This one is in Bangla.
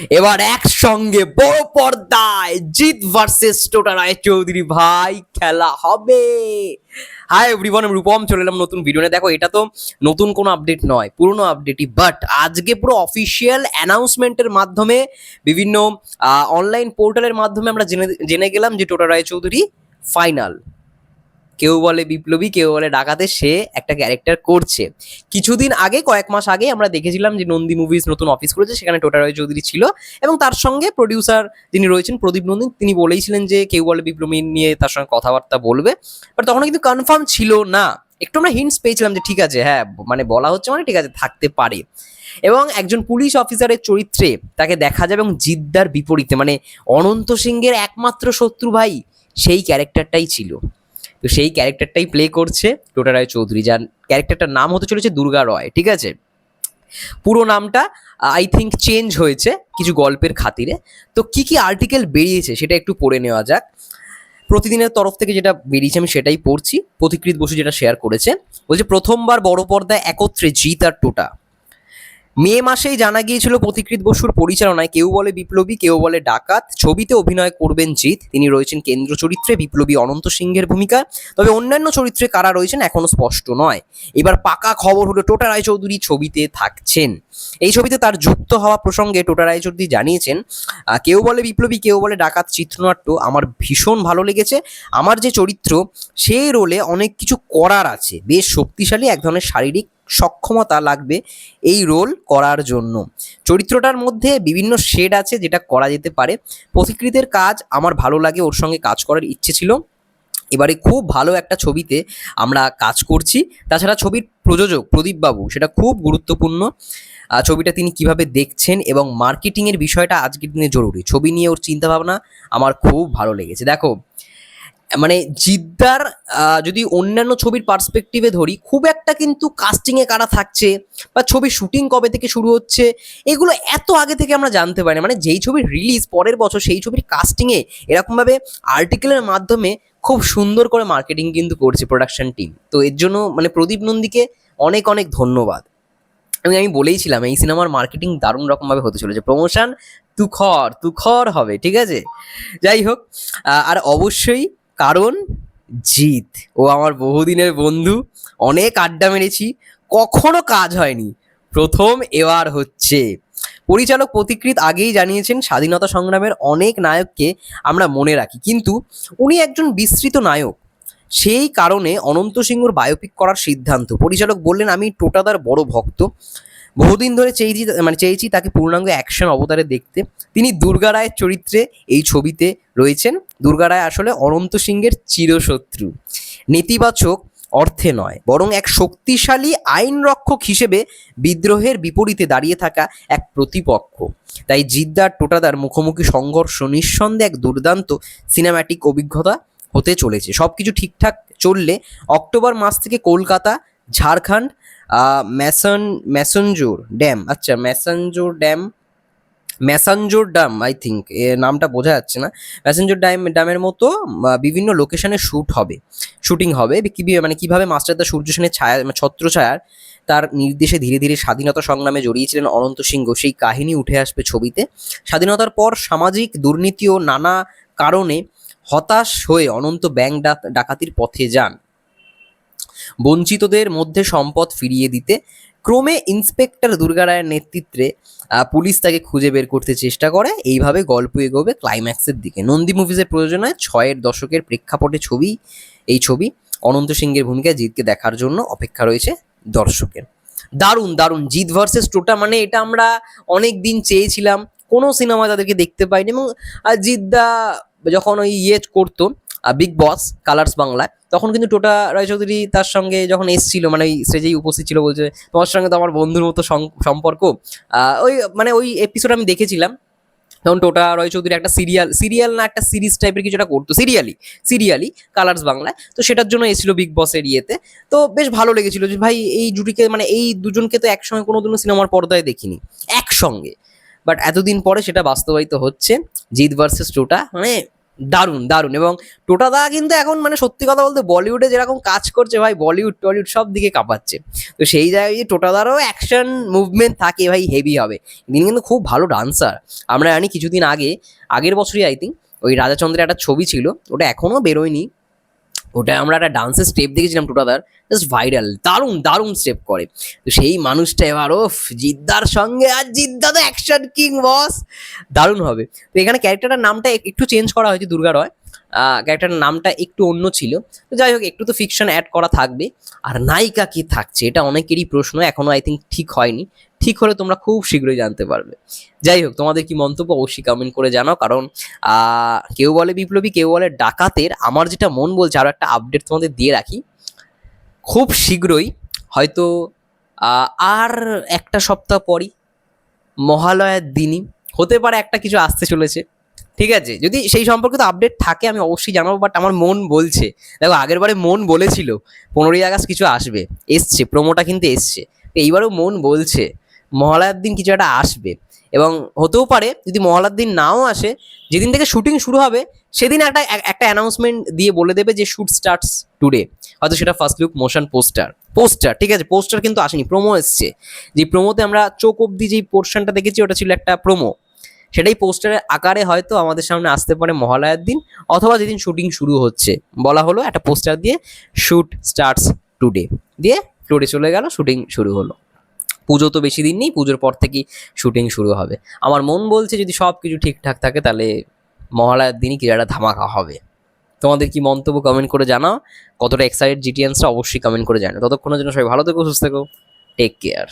এবার একসঙ্গে বড় পর্দায় জিৎ ভার্সেস টোটা রায় চৌধুরী ভাই, খেলা হবে। হাই এভরিওয়ান আমি রূপম, চলে এলাম নতুন ভিডিও নিয়ে। দেখো, এটা তো নতুন কোনো আপডেট নয়, পুরনো আপডেটই বাট আজকে পুরো অফিসিয়াল অ্যানাউন্সমেন্টের মাধ্যমে, বিভিন্ন অনলাইন পোর্টালের মাধ্যমে আমরা জেনে জেনে গেলাম যে টোটা রায় চৌধুরী ফাইনাল কেউ বলে বিপ্লবী, কেউ বলে ডাকাতে, সে একটা ক্যারেক্টার করছে। কিছুদিন আগে, কয়েক মাস আগে আমরা দেখেছিলাম যে নন্দী মুভিজ নতুন অফিস করেছে সেখানে টোটা রয় চৌধুরী ছিল এবং তার সঙ্গে প্রডিউসার যিনি রয়েছেন প্রদীপ নন্দী, তিনি বলেইছিলেন যে কেউ বলে বিপ্লবী নিয়ে তার সঙ্গে কথাবার্তা বলবে। বাট তখন কিন্তু কনফার্ম ছিল না। একটু আমরা হিন্টস পেয়েছিলাম যে ঠিক আছে হ্যাঁ মানে বলা হচ্ছে মানে ঠিক আছে, থাকতে পারে। এবং একজন পুলিশ অফিসারের চরিত্রে তাকে দেখা যাবে এবং জিদ্দার বিপরীতে মানে অনন্ত সিংহের একমাত্র শত্রু ভাই সেই ক্যারেক্টারটাই ছিল। তো সেই ক্যারেক্টারটাই প্লে করছে টোটা রায় চৌধুরী, যার ক্যারেক্টারটার নাম হতে চলেছে দুর্গা রয়, ঠিক আছে? পুরো নামটা আই থিঙ্ক চেঞ্জ হয়েছে কিছু গল্পের খাতিরে। তো কি কি আর্টিকেল বেরিয়েছে সেটা একটু পড়ে নেওয়া যাক। প্রতিদিনের তরফ থেকে যেটা বেরিয়েছে আমি সেটাই পড়ছি। পথিকৃত বসু যেটা শেয়ার করেছে, বলছে, প্রথমবার বড় পর্দায় একত্রে জিত আর টোটা। মে মাসেই জানা গিয়েছিল পথিকৃত বসুর পরিচালনায় কেউ বলে বিপ্লবী, কেউ বলে ডাকাত। ছবিতে অভিনয় করবেন জিৎ। তিনি রয়েছেন কেন্দ্র চরিত্রে বিপ্লবী অনন্ত সিংহের ভূমিকা তবে অন্যান্য চরিত্রে কারা রয়েছেন এখনও স্পষ্ট নয়। এবার পাকা খবর হলো টোটা রায়চৌধুরী ছবিতে থাকছেন। এই ছবিতে তার যুক্ত হওয়া প্রসঙ্গে টোটা রায়চৌধুরী জানিয়েছেন কেউ বলে বিপ্লবী, কেউ বলে ডাকাত চিত্রনাট্য। আমার ভীষণ ভালো লেগেছে। আমার যে চরিত্র, সেই রোলে অনেক কিছু করার আছে। বেশ শক্তিশালী, এক ধরনের শারীরিক সক্ষমতা লাগবে এই রোল করার জন্য। চরিত্রটার মধ্যে বিভিন্ন শেড আছে যেটা করা যেতে পারে। পথিকৃতের কাজ আমার ভালো লাগে, ওর সঙ্গে কাজ করার ইচ্ছে ছিল। এবারে খুব ভালো একটা ছবিতে আমরা কাজ করছি। তাছাড়া ছবির প্রযোজক প্রদীপ বাবু, সেটা খুব গুরুত্বপূর্ণ। ছবিটা তিনি কীভাবে দেখছেন এবং মার্কেটিংয়ের বিষয়টা আজকের দিনে জরুরি। ছবি নিয়ে ওর চিন্তাভাবনা আমার খুব ভালো লেগেছে। দেখো মানে জিদ্দার যদি অন্যান্য ছবির পার্সপেক্টিভে ধরি, খুব একটা কিন্তু কাস্টিংয়ে কারা থাকছে বা ছবির শুটিং কবে থেকে শুরু হচ্ছে, এগুলো এত আগে থেকে আমরা জানতে পারি না। মানে যেই ছবির রিলিজ পরের বছর, সেই ছবির কাস্টিংয়ে এরকমভাবে আর্টিকেলের মাধ্যমে খুব সুন্দর করে মার্কেটিং কিন্তু করছে প্রোডাকশন টিম তো এর জন্য মানে প্রদীপ নন্দীকে অনেক অনেক ধন্যবাদ। এবং আমি বলেইছিলাম, এই সিনেমার মার্কেটিং দারুণ রকমভাবে হতে চলেছে। প্রমোশন তুখর তুখর হবে, ঠিক আছে? যাই হোক আর অবশ্যই কারণ জিত ও আমার বহুদিনের বন্ধু। অনেক আড্ডা মেরেছি। কখনো কাজ হয়নি। প্রথম এবার হচ্ছে। পরিচালক প্রতিকৃত আগেই জানিয়েছেন, স্বাধীনতা সংগ্রামের অনেক নায়ককে আমরা মনে রাখি। কিন্তু উনি একজন বিস্তৃত নায়ক। সেই কারণে অনন্ত সিংহর বায়োপিক করার সিদ্ধান্ত। পরিচালক বললেন, আমি টোটাদার বড় ভক্ত। বহুদিন ধরে চেয়েছি মানে চেয়েছি তাকে পূর্ণাঙ্গ অ্যাকশন অবতারে দেখতে। তিনি দুর্গা রায়ের চরিত্রে এই ছবিতে রয়েছেন। দুর্গা রায় আসলে অনন্ত সিংহের চিরশত্রু। নেতিবাচক অর্থে নয়, বরং এক শক্তিশালী আইন রক্ষক হিসেবে বিদ্রোহের বিপরীতে দাঁড়িয়ে থাকা এক প্রতিপক্ষ। তাই জিদ্দার টোটাদার মুখোমুখি সংঘর্ষ নিঃসন্দেহে এক দুর্দান্ত সিনেম্যাটিক অভিজ্ঞতা হতে চলেছে। সব কিছু ঠিকঠাক চললে অক্টোবর মাস থেকে কলকাতা, ঝাড়খণ্ড ম্যাসন ম্যাসেঞ্জোর ড্যাম আচ্ছা Massanjore dam Massanjore dam I think নামটা বোঝা যাচ্ছে না। ম্যাসেঞ্জোর ড্যাম ড্যামের মতো বিভিন্ন লোকেশনে শ্যুট হবে। শুটিং হবে। মানে কীভাবে মাস্টারদা সূর্য সেনের ছায়া মানে ছত্রছায়ার, তার নির্দেশে ধীরে ধীরে স্বাধীনতা সংগ্রামে জড়িয়েছিলেন অনন্ত সিংহ। সেই কাহিনী উঠে আসবে ছবিতে। স্বাধীনতার পর সামাজিক দুর্নীতি ও নানা কারণে হতাশ হয়ে অনন্ত ব্যাংক ডাক- ডাকাতির পথে যান। বঞ্চিতদের মধ্যে সম্পদ ফিরিয়ে দিতে ক্রমে ইন্সপেক্টর দুর্গা রায়ের নেতৃত্বে পুলিশ তাকে খুঁজে বের করতে চেষ্টা করে। এইভাবে গল্প এগোবে ক্লাইম্যাক্সের দিকে। নন্দী মুভিজের প্রযোজনায় ছয়ের দশকের প্রেক্ষাপটে ছবি, এই ছবি। অনন্ত সিংহের ভূমিকায় জিতকে দেখার জন্য অপেক্ষা রয়েছে দর্শকের। দারুণ দারুণ। জিৎ ভার্সেস টোটা মানে এটা আমরা অনেক দিন চেয়েছিলাম। কোনো সিনেমা তাদেরকে দেখতে পাইনি এবং জিদ্দা যখন ওই ইয়ে করতো বিগ বস কালার্স বাংলায় তখন কিন্তু টোটা রায়চৌধুরী তার সঙ্গে যখন এসছিল মানে ওই স্টেজেই উপস্থিত ছিল বলছে, তোমার সঙ্গে তো আমার বন্ধুর মতো সম্পর্ক। ওই মানে ওই এপিসোড আমি দেখেছিলাম। তখন টোটা রয় চৌধুরী একটা সিরিয়াল সিরিয়াল না একটা সিরিজ টাইপের কিছু একটা করতো সিরিয়ালি সিরিয়ালি কালার্স বাংলায়। তো সেটার জন্য এসেছিল বিগ বসের ইয়েতে। তো বেশ ভালো লেগেছিল যে, ভাই, এই জুটিকে মানে এই দুজনকে তো একসঙ্গে কোনোদিনও সিনেমার পর্দায় দেখিনি, একসঙ্গে। বাট এতদিন পরে সেটা বাস্তবায়িত হচ্ছে জিৎ ভার্সেস টোটা মানে দারুণ দারুণ। এবং টোটাদা কিন্তু এখন মানে সত্যি কথা বলতে বলিউডে যেরকম কাজ করছে ভাই, বলিউড, টলিউড সব দিকে কাঁপাচ্ছে। তো সেই জায়গায় যে টোটাদারও অ্যাকশন মুভমেন্ট থাকে ভাই হেভি হবে। তিনি কিন্তু খুব ভালো ডান্সার আমরা জানি কিছুদিন আগে, আগের বছরই আই থিঙ্ক ওই রাজাচন্দ্রের একটা ছবি ছিল, ওটা এখনও বেরোয়নি। ওটা আমরা একটা ডান্সের স্টেপ দেখেছিলাম টোটাদার জাস্ট ভাইরাল দারুণ দারুণ স্টেপ করে। তো সেই মানুষটা এবার ও জিদ্দার সঙ্গে আর জিদ্দা তো অ্যাকশন কিং বস দারুণ হবে। তো এখানে ক্যারেক্টারটার নামটা একটু চেঞ্জ করা হয়েছে দুর্গা রয়। ক্যারেক্টারের নামটা একটু অন্য ছিল। তো যাই হোক, একটু তো ফিকশন অ্যাড করা থাকবে। আর নায়িকা কি থাকছে, এটা অনেকেরই প্রশ্ন এখনও আই থিঙ্ক ঠিক হয়নি। ঠিক হলে তোমরা খুব শীঘ্রই জানতে পারবে। যাই হোক, তোমাদের কি মন্তব্য অবশ্যই কমেন্ট করে জানাও, কারণ কেউ বলে বিপ্লবী, কেউ বলে ডাকাতের, আমার যেটা মন বলছে আরও একটা আপডেট তোমাদের দিয়ে রাখি। খুব শীঘ্রই হয়তো আর একটা সপ্তাহ পরই মহালয়ার দিনই, হতে পারে একটা কিছু আসতে চলেছে, ঠিক আছে? যদি সেই সম্পর্কিত আপডেট থাকে, আমি অবশ্যই জানাব বাট আমার মন বলছে। দেখো, আগের বারে মন বলেছিল, পনেরোই আগস্ট কিছু আসবে, এসছে প্রোমোটা কিন্তু এসছে তো এইবারেও মন বলছে। মহালয়ার দিন কিছু একটা আসবে। এবং হতেও পারে যদি মহালয়ার দিন নাও আসে, যেদিন থেকে শুটিং শুরু হবে, সেদিন একটা একটা অ্যানাউন্সমেন্ট দিয়ে বলে দেবে যে শুট স্টার্টস টুডে হয়তো সেটা first look motion poster poster ঠিক আছে পোস্টার কিন্তু আসেনি প্রোমো এসছে। যে প্রোমোতে আমরা চোখ অব্দি যেই পোর্শনটা দেখেছি, ওটা ছিল একটা প্রোমো সেটাই পোস্টারের আকারে হয়তো আমাদের সামনে আসতে পারে মহালয়ার দিন, অথবা যেদিন শুটিং শুরু হচ্ছে। বলা হলো একটা পোস্টার দিয়ে শুট স্টার্টস টুডে দিয়ে ফ্লোরে চলে গেল শুটিং শুরু হলো। পুজো তো বেশি দিন নেই, পুজোর পর থেকেই শুটিং শুরু হবে। আমার মন বলছে যদি সব কিছু ঠিকঠাক থাকে তাহলে মহালয়ার দিনই ক্রীড়াটা ধামাকা হবে। তোমাদের কি মন্তব্য কমেন্ট করে জানাও। কতটা এক্সাইটেড জিটিএনসটা অবশ্যই কমেন্ট করে জানাও। ততক্ষণের জন্য সবাই ভালো থেকো, সুস্থ থেকো। Take care